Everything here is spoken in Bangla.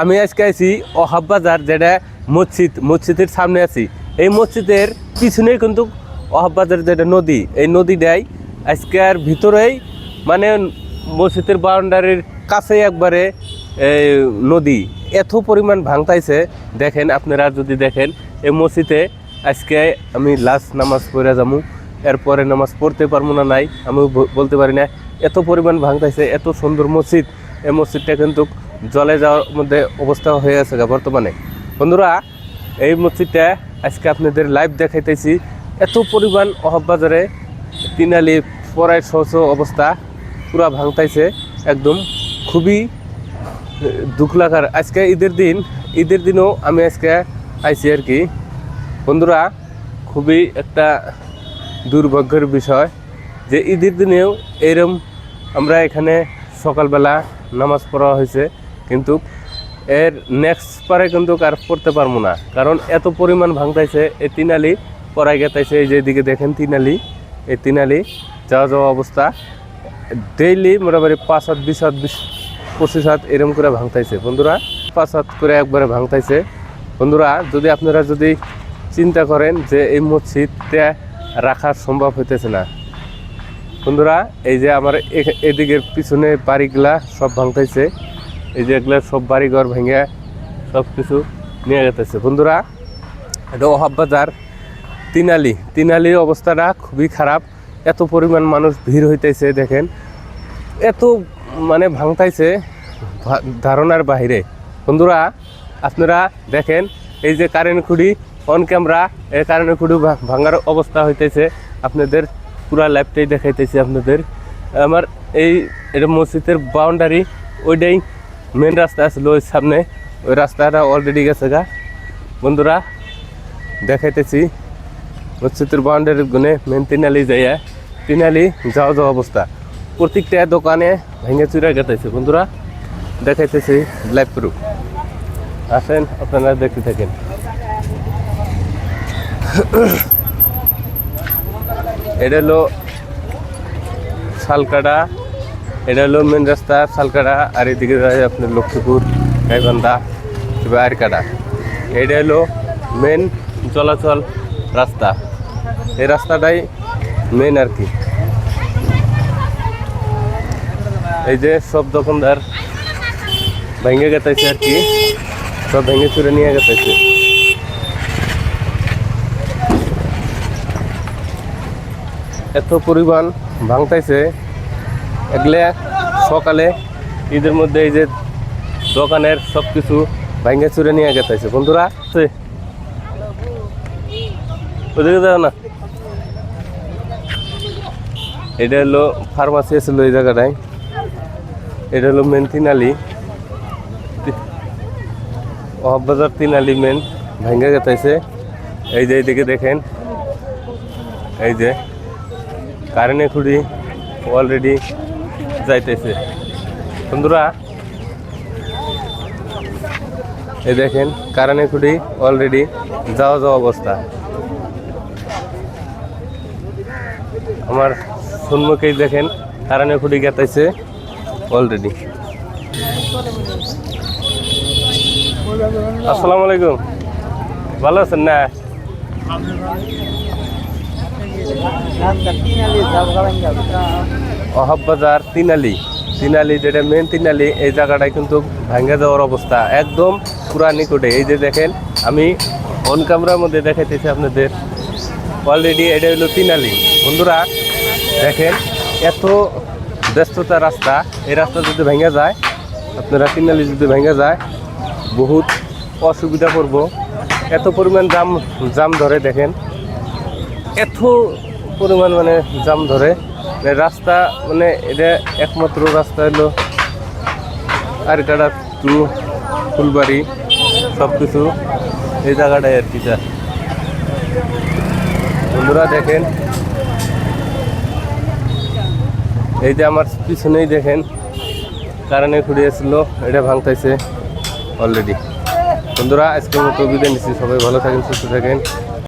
আমি আজকে আছি অহাব বাজার, যেটা মসজিদ, মসজিদের সামনে আছি। এই মসজিদের পিছনেই কিন্তু অহাব বাজার যেটা নদী, এই নদীটাই আজকের ভিতরেই মানে মসজিদের বাউন্ডারির কাছেই একবারে নদী। এত পরিমাণ ভাঙতাইছে, দেখেন আপনারা যদি দেখেন, এই মসজিদে আজকে আমি লাস্ট নামাজ পড়ে যাব, এরপরে নামাজ পড়তে পারব না নাই, আমি বলতে পারি না, এত পরিমাণ ভাঙতাইছে, এত সুন্দর মসজিদ, এই মসজিদটা কিন্তু জলে যাওয়ার মধ্যে অবস্থা হয়ে আছে বর্তমানে। বন্ধুরা, এই মসজিদটা আজকে আপনাদের লাইভ দেখাইতেছি এত পরিমাণ বাজারে তিনালি পড়ায় শৌচ অবস্থা, পুরা ভাঙতাইছে, একদম খুবই দুঃখ লাগার আজকে ঈদের দিন, ঈদের দিনও আমি আজকে আইছি আর কি। বন্ধুরা, খুবই একটা দুর্ভাগ্যের বিষয় যে ঈদের দিনেও এরম আমরা এখানে সকালবেলা নামাজ পড়া হয়েছে। কিন্তু এর নেক্সট পারে কিন্তু আর পড়তে পারব না। কারণ এত পরিমাণ ভাঙতাইছে, এই তিনালি পড়াই গেতাইছে, এই যে এদিকে দেখেন তিনালি, এই তিনালি, যাওয়া যাওয়া অবস্থা। ডেইলি মোটামুটি পাঁচ হাত, বিশ হাত, বিশ, পঁচিশ হাত এরম করে ভাঙতাইছে। বন্ধুরা, পাঁচ হাত করে একবারে ভাঙতাইছে। বন্ধুরা, যদি আপনারা যদি চিন্তা করেন যে এই মসজিদটা রাখা সম্ভব হইতেছে না। বন্ধুরা, এই যে আমার এদিকের পিছনে বাড়িগুলা সব ভাঙতেছে এই যে এগুলো সব বাড়িঘর ভেঙে সব কিছু নিয়ে যেতেছে বন্ধুরা, এটা অহাব বাজার, তিনালি। তিনালির অবস্থাটা খুবই খারাপ। এত পরিমাণ মানুষ ভিড় হইতেছে, দেখেন। এত মানে ভাঙতাইছে ধারণার বাহিরে। বন্ধুরা, আপনারা দেখেন, এই যে কারেন্ট খুঁড়ি অন ক্যামেরা এই কারেন্ট খুঁড়ি ভাঙার অবস্থা হইতেছে। আপনাদের পুরা লাইফটাই দেখাইতেছি আপনাদের। আমার এই, এটা মসজিদের বাউন্ডারি ওইটাই মেন রাস্তা আসলো ওই সামনে। ওই রাস্তাটা অলরেডি গেছে গা। বন্ধুরা, দেখাইতেছি। মসজিদের বাউন্ডারি গুনে মেন তিনালি যাইয়া তিনালি যাওয়া যাওয়া অবস্থা। প্রত্যেকটা দোকানে ভেঙে চুরা গেতেছে, বন্ধুরা। দেখাইতেছি লাইভ প্রুফ আসেন, আপনারা দেখতে থাকেন। এটা হলো শালকাটা। এটা হলো মেন রাস্তা, শালকাটা, আর এদিকে আপনার লক্ষ্মীপুর, গাইবান্ধা, এবার আরকাটা। এটা হলো মেন চলাচল রাস্তা। এই রাস্তাটাই মেন আর কি। এই যে সব দোকানদার ভেঙে গেতেছে আর কি। সব ভেঙে চুরে নিয়ে গেতেছে। এত পরিমাণ ভাঙতাইছে এগুলো সকালে ঈদের মধ্যে এই যে দোকানের সব কিছু ভেঙে চুরে নিয়ে গেতেছে। বন্ধুরা? ওদিকে যাও না। এটা হলো ফার্মাসি আছিল এই জায়গাটায়। এটা হলো মেন তিনালি। অহাববাজার তিনালি মেন ভেঙে গেতেছে। এই যে এইদিকে দেখেন। এই যে কারেন্টের খুঁড়ি অলরেডি যাইতেছে। বন্ধুরা, এই দেখেন খুঁড়ি অলরেডি যাওয়া যাওয়া অবস্থা। আমার সম্মুখেই দেখেন কারেন্টের খুঁড়ি গেতাইছে অলরেডি আসসালামু আলাইকুম। ভালো আছেন না? অহাব বাজার, তিনালি। তিনালি যেটা মেন তিনালি, এই জায়গাটায় কিন্তু ভাঙ্গে যাওয়ার অবস্থা। একদম পুরা নিকটে। এই যে দেখেন, আমি অন ক্যামেরার মধ্যে দেখাইতেছি আপনাদের। অলরেডি এটা হলো তিনালি। বন্ধুরা, দেখেন, এত ব্যস্ততা রাস্তা। এই রাস্তা যদি ভেঙে যায়, আপনারা তিনালি যদি ভেঙে যায়, বহুত অসুবিধা করব। এত পরিমাণ জাম জাম ধরে দেখেন। এত পরিমাণ মানে জাম ধরে। মানে রাস্তা মানে এটা একমাত্র রাস্তা হলো আরকাটা টু, ফুলবাড়ি সব কিছু এই জায়গাটায় আর কি যা। বন্ধুরা দেখেন, এই যে আমার পিছনেই দেখেন, কারণে খুঁড়িয়েছিল, এটা ভাঙতেছে অলরেডি বন্ধুরা, আজকের মতো বিদায় নিচ্ছি, সবাই ভালো থাকেন, সুস্থ থাকেন।